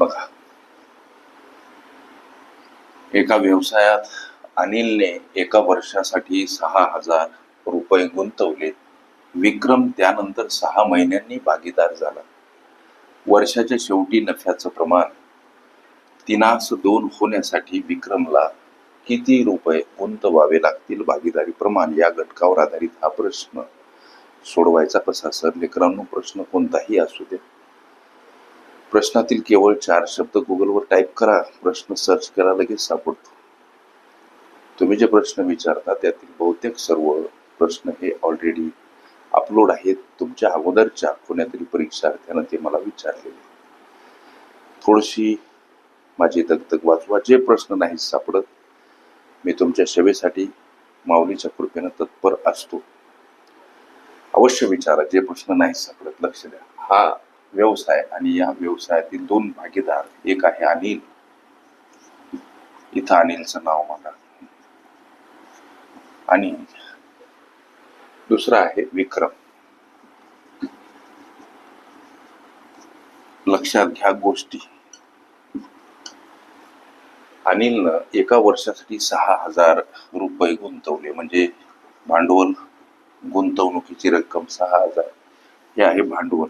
बघा. एका व्यवसायात अनिलने एका वर्षासाठी सहा हजार रुपये गुंतवले. विक्रम त्यानंतर सहा महिन्यांनी भागीदार झाला. वर्षाच्या शेवटी नफ्याचं प्रमाण तिनास दोन होण्यासाठी विक्रमला किती रुपये गुंतवावे लागतील भागीदारी प्रमाण या घटकावर आधारित हा प्रश्न सोडवायचा कसा? सर लेकरांनो प्रश्न कोणताही असू दे. प्रश्नातील केवळ चार शब्द गुगलवर टाईप करा प्रश्न सर्च करा लगेच सापडतो. तुम्ही जे प्रश्न विचारता त्यातील बहुतेक सर्व प्रश्न हे ऑलरेडी अपलोड आहेत. तुमच्या अगोदरच्या कोण्यातरी परीक्षार्थ्यानं ते मला विचारलेले थोडीशी माझी दगदग वाचवा जे प्रश्न नाही सापडत मी तुमच्या सेवेसाठी माऊलीच्या कृपेनं तत्पर असतो. अवश्य विचारा जे प्रश्न नाही सापडत लक्ष द्या. हा व्यवसाय आणि या व्यवसायातील दोन भागीदार एक आहे अनिल. इथं अनिलचं नाव मला आणि दुसरा आहे विक्रम. लक्षात घ्या गोष्टी. अनिलनं एका वर्षासाठी सहा हजार रुपये गुंतवले म्हणजे भांडवल गुंतवणुकीची रक्कम सहा हजार. हे आहे भांडवल.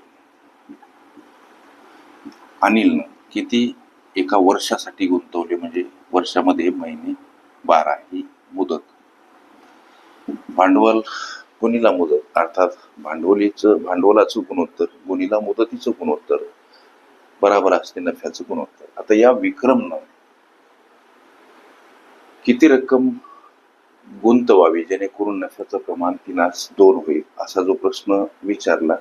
अनिलनं किती एका वर्षासाठी गुंतवले म्हणजे वर्षामध्ये महिने बारा ही मुदत. भांडवल गुणीला मुदत अर्थात भांडवलीचं भांडवलाचं गुणोत्तर गुणीला मुदतीचं गुणोत्तर बराबर असते नफ्याचं गुणोत्तर. आता या विक्रमनं किती रक्कम गुंतवावी जेणेकरून नफ्याचं प्रमाण तिनास दोन होईल असा जो प्रश्न विचारला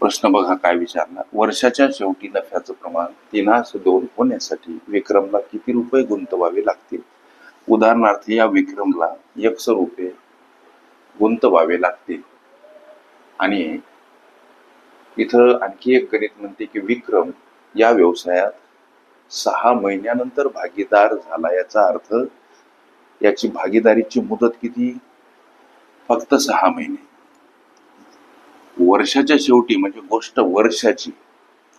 प्रश्न बघा काय विचारला वर्षाच्या शेवटी नफ्याचं प्रमाण तिनास दोन होण्यासाठी विक्रमला किती रुपये गुंतवावे लागतील? उदाहरणार्थ या विक्रमला एकशे रुपये गुंतवावे लागतील. आणि इथं आणखी एक गणित म्हणते की विक्रम या व्यवसायात सहा महिन्यानंतर भागीदार झाला याचा अर्थ याची भागीदारीची मुदत किती? फक्त सहा महिने. वर्षाच्या शेवटी म्हणजे गोष्ट वर्षाची.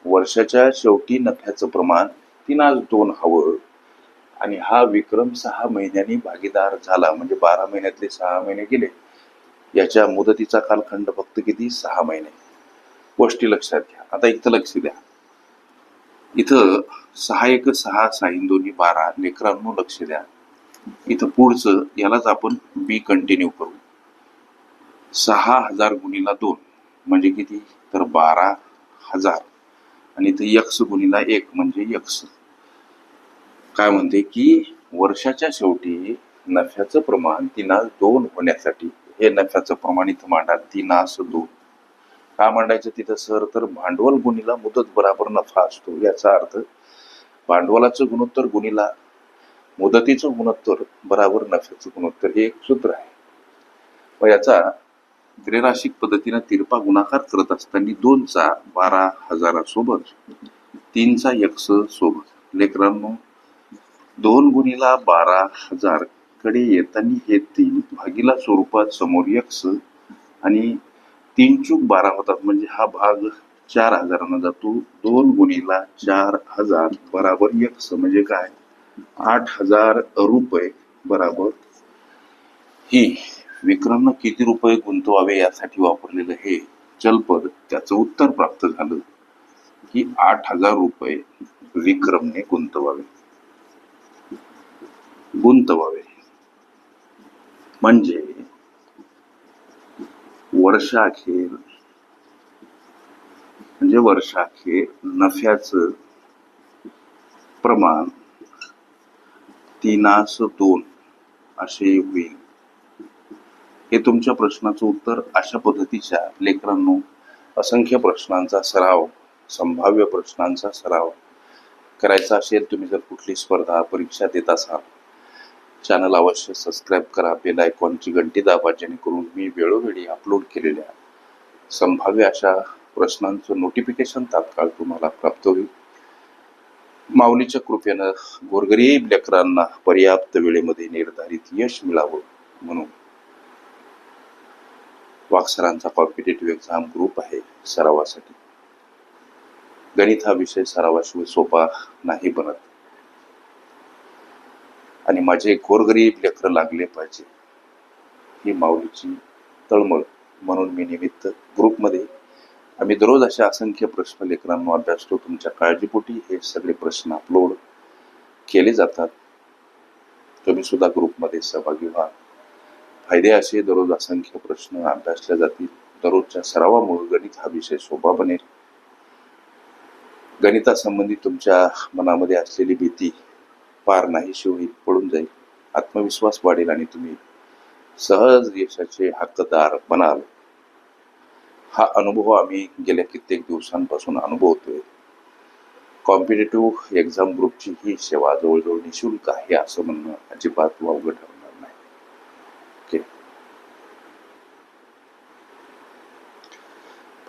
वर्षाच्या शेवटी नफ्याचं प्रमाण तिनास दोन हवं. आणि हा विक्रम सहा महिन्यांनी भागीदार झाला म्हणजे बारा महिन्यातले सहा महिने गेले. याच्या मुदतीचा कालखंड फक्त किती? सहा महिने. गोष्टी लक्षात घ्या. आता इथं लक्ष द्या. इथं सहा एक सहा साईन दोन्ही बारा लेकरांनो लक्ष द्या. इथं पुढचं यालाच आपण बी कंटिन्यू करू. सहा हजार गुणीला दोन. म्हणजे किती? तर बारा हजार. आणि इथं यक्ष गुणीला एक म्हणजे यक्ष. काय म्हणते की वर्षाच्या शेवटी नफ्याचं प्रमाण तिनास दोन होण्यासाठी हे नफ्याचं प्रमाण इथं मांडा तिनास दोन. का मांडायचं तिथं? सर तर भांडवल गुणीला मुदत बराबर नफा असतो याचा अर्थ भांडवलाचं गुणोत्तर गुणीला मुदतीचं गुणोत्तर बराबर नफ्याचं गुणोत्तर हे एक सूत्र आहे. व याचा त्रिराशिक पद्धतीनं तिरपा गुणाकार करत असताना दोनचा बारा हजारासोबत तीनचा यक्ष सोबत. लेकरांनो दोन गुणीला बारा हजारकडे येताना हे तीन भागीला स्वरूपात समोर यक्ष आणि तीन चूक बारा होतात. म्हणजे हा भाग चार हजारांना जातो. दोन गुणीला चार हजार बराबर यक्ष म्हणजे काय? आठ हजार रुपये बराबर. ही विक्रमनं किती रुपये गुंतवावे यासाठी वापरलेलं हे चलपद त्याचं उत्तर प्राप्त झालं की आठ हजार रुपये विक्रमने गुंतवावे. गुंतवावे. म्हणजे वर्षाखेर म्हणजे वर्षाखेर नफ्याचं प्रमाण तीनास दोन असे होईल. हे तुमच्या प्रश्नाचं उत्तर अशा पद्धतीच्या लेकरांनो असंख्य प्रश्नांचा सराव संभाव्य प्रश्नांचा सराव करायचा असेल तुम्ही जर कुठली स्पर्धा परीक्षा देत असाल चॅनल अवश्य सबस्क्राईब करा बेल आयकॉनची घंटी दाबा जेणेकरून मी वेळोवेळी अपलोड केलेल्या संभाव्य अशा प्रश्नांचं नोटिफिकेशन तात्काळ तुम्हाला प्राप्त होईल. माऊलीच्या कृपेनं गोरगरीब लेकरांना पर्याप्त वेळेमध्ये निर्धारित यश मिळावं म्हणून वाक्सरांचा कॉम्पिटेटिव्ह एक्झाम ग्रुप आहे सरावासाठी. गणित हा विषय सरावाशिवाय सोपा नाही बनत. आणि माझे गोरगरीब लेकरं लागले पाहिजे. ही माऊलीची तळमळ म्हणून मी निमित्त ग्रुपमध्ये आम्ही दररोज अशा असंख्य प्रश्न लेकरांना अभ्यासतो. तुमच्या काळजीपोटी हे सगळे प्रश्न अपलोड केले जातात. तुम्ही सुद्धा ग्रुपमध्ये सहभागी व्हा. फायदे असे दररोज असंख्य प्रश्न अभ्यासले जातील दररोजच्या सरावामुळे गणित हा विषय सोपा बनेल. गणितासंबंधी तुमच्या मनामध्ये असलेली भीती पार नाहीशी होईल पडून जाईल. आत्मविश्वास वाढेल आणि तुम्ही सहज यशाचे हक्कदार बनाल. हा अनुभव आम्ही गेल्या कित्येक दिवसांपासून अनुभवतोय. कॉम्पिटेटिव्ह एक्झाम ग्रुपची ही सेवा जवळजवळ निशुल्क आहे असं म्हणणं अजिबात वावगं ठरलं नाही ओके